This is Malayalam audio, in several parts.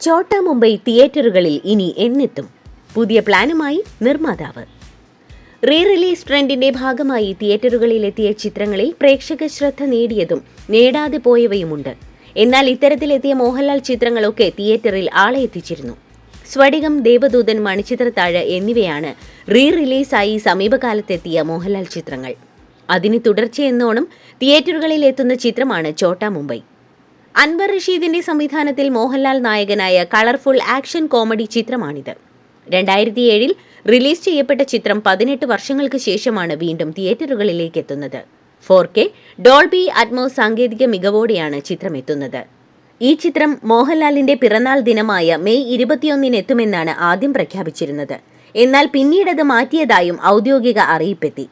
ചോട്ട മുംബൈ തിയേറ്ററുകളിൽ ഇനി എന്നെത്തും. പുതിയ പ്ലാനുമായി നിർമ്മാതാവ്. റീ റിലീസ് ട്രെൻഡിന്റെ ഭാഗമായി തിയേറ്ററുകളിലെത്തിയ ചിത്രങ്ങളിൽ പ്രേക്ഷക ശ്രദ്ധ നേടിയതും നേടാതെ പോയവയുമുണ്ട്. എന്നാൽ ഇത്തരത്തിലെത്തിയ മോഹൻലാൽ ചിത്രങ്ങളൊക്കെ തിയേറ്ററിൽ ആളെ എത്തിച്ചിരുന്നു. സ്വടികം ദേവദൂതൻ മണിച്ചിത്രത്താഴ് എന്നിവയാണ് റീ റിലീസായി സമീപകാലത്തെത്തിയ മോഹൻലാൽ ചിത്രങ്ങൾ. അതിന് തുടർച്ചയെന്നോണം തിയേറ്ററുകളിൽ എത്തുന്ന ചിത്രമാണ് ചോട്ട മുംബൈ അൻവർ റഷീദിന്റെ സംവിധാനത്തിൽ മോഹൻലാൽ നായകനായ കളർഫുൾ ആക്ഷൻ കോമഡി ചിത്രമാണിത്. രണ്ടായിരത്തി ഏഴിൽ റിലീസ് ചെയ്യപ്പെട്ട ചിത്രം പതിനെട്ട് വർഷങ്ങൾക്ക് ശേഷമാണ് വീണ്ടും തിയേറ്ററുകളിലേക്ക് എത്തുന്നത്. ഫോർ കെ ഡോൾബി അറ്റ്മോ സാങ്കേതിക മികവോടെയാണ് ചിത്രം എത്തുന്നത് ഈ ചിത്രം മോഹൻലാലിന്റെ പിറന്നാൾ ദിനമായ മെയ് ഇരുപത്തിയൊന്നിന് എത്തുമെന്നാണ് ആദ്യം പ്രഖ്യാപിച്ചിരുന്നത്. എന്നാൽ പിന്നീടത് മാറ്റിയതായും ഔദ്യോഗിക അറിയിപ്പെത്തി.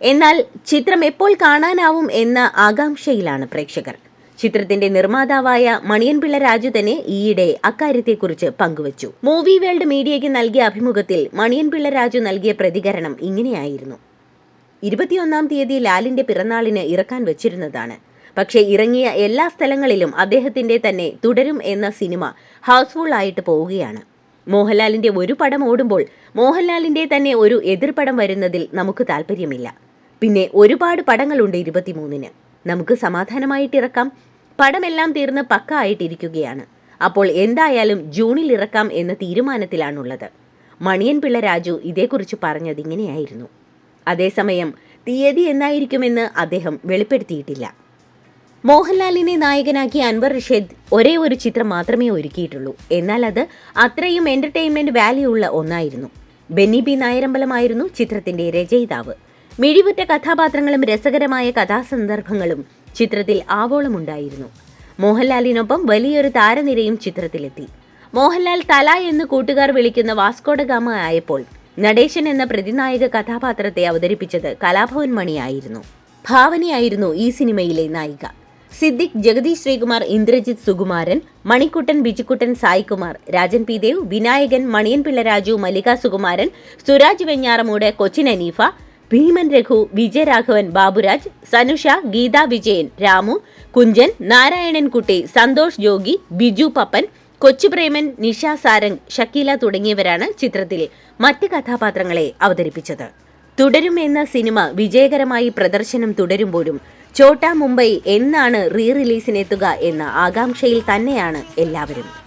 എന്നാൽ ചിത്രം എപ്പോൾ കാണാനാവും എന്ന ആകാംക്ഷയിലാണ് പ്രേക്ഷകർ. ചിത്രത്തിന്റെ നിർമ്മാതാവായ മണിയൻപിള്ള രാജു തന്നെ ഈയിടെ അക്കാര്യത്തെക്കുറിച്ച് പങ്കുവച്ചു. മൂവി വേൾഡ് മീഡിയയ്ക്ക് നൽകിയ അഭിമുഖത്തിൽ മണിയൻപിള്ള രാജു നൽകിയ പ്രതികരണം ഇങ്ങനെയായിരുന്നു. ഇരുപത്തിയൊന്നാം തീയതി ലാലിന്റെ പിറന്നാളിന് ഇറക്കാൻ വെച്ചിരുന്നതാണ്. പക്ഷേ ഇറങ്ങിയ എല്ലാ സ്ഥലങ്ങളിലും അദ്ദേഹത്തിന്റെ തന്നെ തുടരും എന്ന സിനിമ ഹൗസ്ഫുൾ ആയിട്ട് പോവുകയാണ്. മോഹൻലാലിന്റെ ഒരു പടം ഓടുമ്പോൾ മോഹൻലാലിന്റെ തന്നെ ഒരു എതിർപടം വരുന്നതിൽ നമുക്ക് താല്പര്യമില്ല പിന്നെ ഒരുപാട് പടങ്ങളുണ്ട് ഇരുപത്തിമൂന്നിന്. നമുക്ക് സമാധാനമായിട്ട് ഇറക്കാം. പടമെല്ലാം തീർന്ന് പക്ക ആയിട്ടിരിക്കുകയാണ് അപ്പോൾ എന്തായാലും ജൂണിൽ ഇറക്കാം എന്ന തീരുമാനത്തിലാണുള്ളത്. മണിയൻ പിള്ള രാജു ഇതേക്കുറിച്ച് പറഞ്ഞത് ഇങ്ങനെയായിരുന്നു. അതേസമയം തീയതി എന്നായിരിക്കുമെന്ന് അദ്ദേഹം വെളിപ്പെടുത്തിയിട്ടില്ല. മോഹൻലാലിനെ നായകനാക്കി അൻവർ റഷീദ് ഒരേ ഒരു ചിത്രം മാത്രമേ ഒരുക്കിയിട്ടുള്ളൂ. എന്നാൽ അത് അത്രയും എന്റർടൈൻമെന്റ് വാല്യൂ ഉള്ള ഒന്നായിരുന്നു. ബെന്നി ബി നായരമ്പലമായിരുന്നു ചിത്രത്തിന്റെ രചയിതാവ്. മിഴിവുറ്റ കഥാപാത്രങ്ങളും രസകരമായ കഥാസന്ദർഭങ്ങളും ചിത്രത്തിൽ ആവോളമുണ്ടായിരുന്നു. മോഹൻലാലിനൊപ്പം വലിയൊരു താരനിരയും ചിത്രത്തിലെത്തി. മോഹൻലാൽ തല എന്ന് കൂട്ടുകാർ വിളിക്കുന്ന വാസ്കോഡഗാമ ആയപ്പോൾ നടേശൻ എന്ന പ്രതിനായക കഥാപാത്രത്തെ അവതരിപ്പിച്ചത് കലാഭവൻ മണിയായിരുന്നു. ഭാവനയായിരുന്നു ഈ സിനിമയിലെ നായിക. സിദ്ദിഖ് ജഗദീഷ് ശ്രീകുമാർ ഇന്ദ്രജിത് സുകുമാരൻ മണിക്കുട്ടൻ ബിജുക്കുട്ടൻ സായികുമാർ രാജൻ പി ദേവ് വിനായകൻ മണിയൻ പിള്ളരാജു മല്ലിക സുകുമാരൻ സുരാജ് വെഞ്ഞാറമൂട് കൊച്ചിൻ അനീഫ ഭീമൻ രഘു വിജയരാഘവൻ ബാബുരാജ് സനുഷ ഗീതാ വിജയൻ രാമു കുഞ്ചൻ നാരായണൻകുട്ടി സന്തോഷ് ജോഗി ബിജു പപ്പൻ കൊച്ചുപ്രേമൻ നിഷ സാരംഗ് ഷക്കീല തുടങ്ങിയവരാണ് ചിത്രത്തിൽ മറ്റ് കഥാപാത്രങ്ങളെ അവതരിപ്പിച്ചത്. തുടരും എന്ന സിനിമ വിജയകരമായി പ്രദർശനം തുടരുമ്പോഴും ചോട്ടാ മുംബൈ എന്നാണ് റീ റിലീസിനെത്തുക എന്ന ആകാംക്ഷയിൽ തന്നെയാണ് എല്ലാവരും.